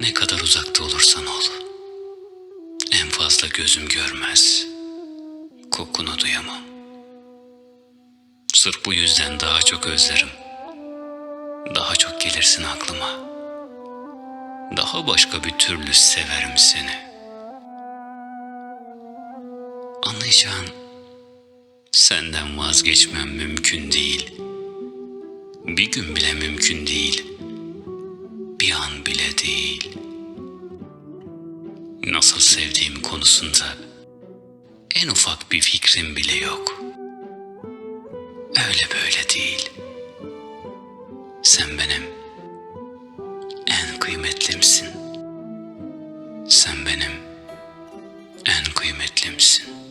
Ne kadar uzakta olursan ol. En fazla gözüm görmez. Kokunu duyamam. Sırf bu yüzden daha çok özlerim. Daha çok gelirsin aklıma. Daha başka bir türlü severim seni. Anlayacağın senden vazgeçmem mümkün değil. Bir gün bile mümkün değil değil. Nasıl sevdiğim konusunda en ufak bir fikrim bile yok. Öyle böyle değil. Sen benim en kıymetlimsin. Sen benim en kıymetlimsin.